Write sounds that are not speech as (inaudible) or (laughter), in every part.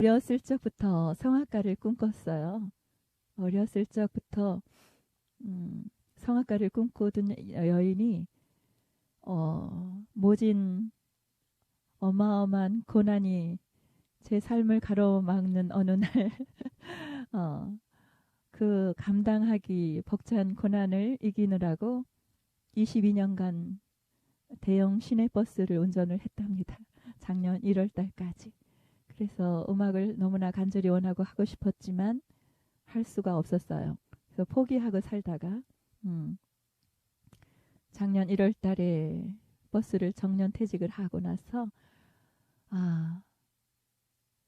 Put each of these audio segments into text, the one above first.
어렸을 적부터 성악가를 꿈꿨어요. 어렸을 적부터 음, 성악가를 꿈꾸던 여인이 어, 모진 어마어마한 고난이 제 삶을 가로막는 어느 날, (laughs) 어, 그 감당하기 벅찬 고난을 이기느라고 22년간 대형 시내버스를 운전을 했답니다. 작년 1월 달까지. 그래서 음악을 너무나 간절히 원하고 하고 싶었지만 할 수가 없었어요. 그래서 포기하고 살다가 음, 작년 1월 달에 버스를 정년 퇴직을 하고 나서 아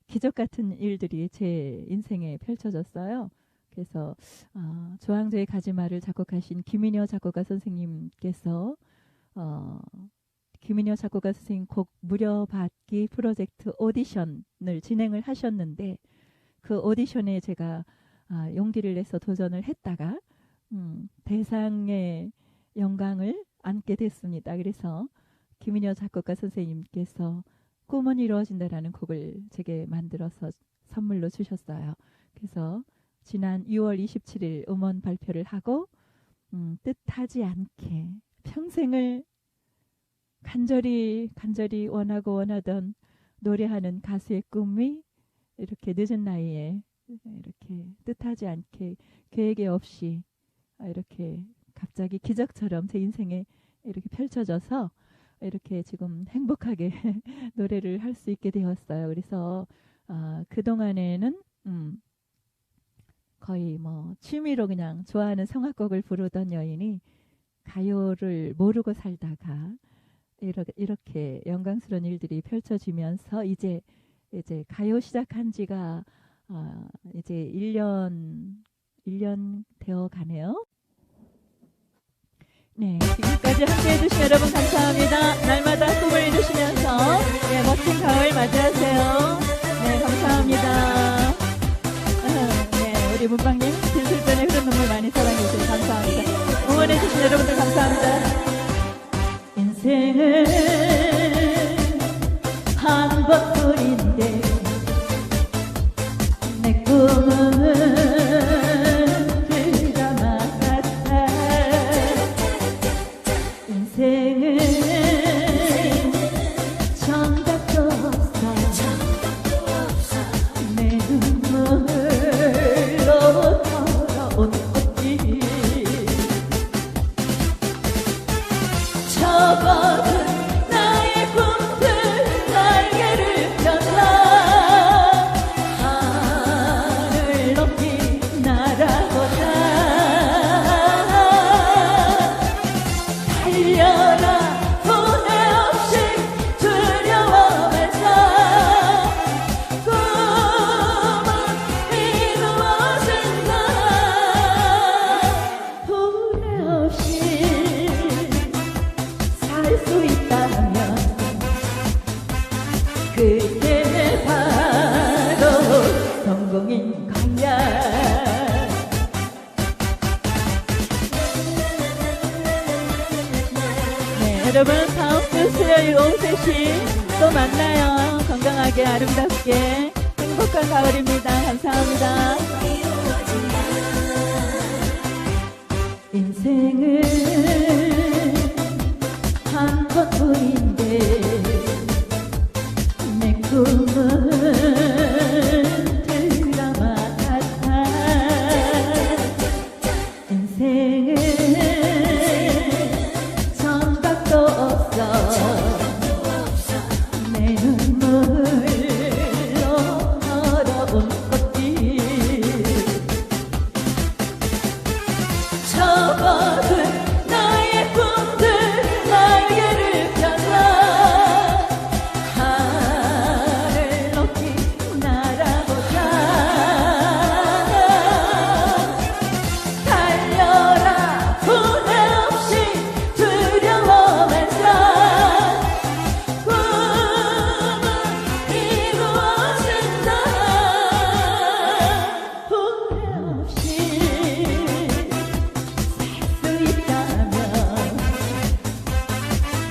기적 같은 일들이 제 인생에 펼쳐졌어요. 그래서 어, 조항조의 가지마를 작곡하신 김인여 작곡가 선생님께서 어, 김인여 작곡가 선생님 곡 무려받기 프로젝트 오디션을 진행을 하셨는데 그 오디션에 제가 아, 용기를 내서 도전을 했다가 음, 대상의 영광을 안게 됐습니다. 그래서 김인여 작곡가 선생님께서 꿈은 이루어진다라는 곡을 제게 만들어서 선물로 주셨어요. 그래서 지난 6월 27일 음원 발표를 하고 음, 뜻하지 않게 평생을 간절히 간절히 원하고 원하던 노래하는 가수의 꿈이 이렇게 늦은 나이에 이렇게 뜻하지 않게 계획이 없이 이렇게 갑자기 기적처럼 제 인생에 이렇게 펼쳐져서 이렇게 지금 행복하게 (laughs) 노래를 할 수 있게 되었어요. 그래서 어, 그 동안에는 음, 거의 뭐 취미로 그냥 좋아하는 성악곡을 부르던 여인이 가요를 모르고 살다가 이렇게, 이렇게 영광스러운 일들이 펼쳐지면서 이제 이제 가요 시작한 지가 어, 이제 1년 1년 되어 가네요. 네, 지금까지 함께 해 주신 여러분 감사합니다. 날마다 꿈을 이루시면서 네, 멋진 가을 맞이하세요. 네, 감사합니다. 어, 네, 우리 문방님 진술전에 흐른 눈물 많이 사랑해 주셔서 감사합니다. 응원해 주신 여러분들 감사합니다. 인생은 한 번뿐인데 내 꿈은 드라마 같아 인생은 정답도 접 수 있다면 그게 바로 성공인 거야. 네, 여러분 다음 주 수요일 오후 3시 또 만나요. 건강하게 아름답게 행복한 가을입니다. 감사합니다. 인생은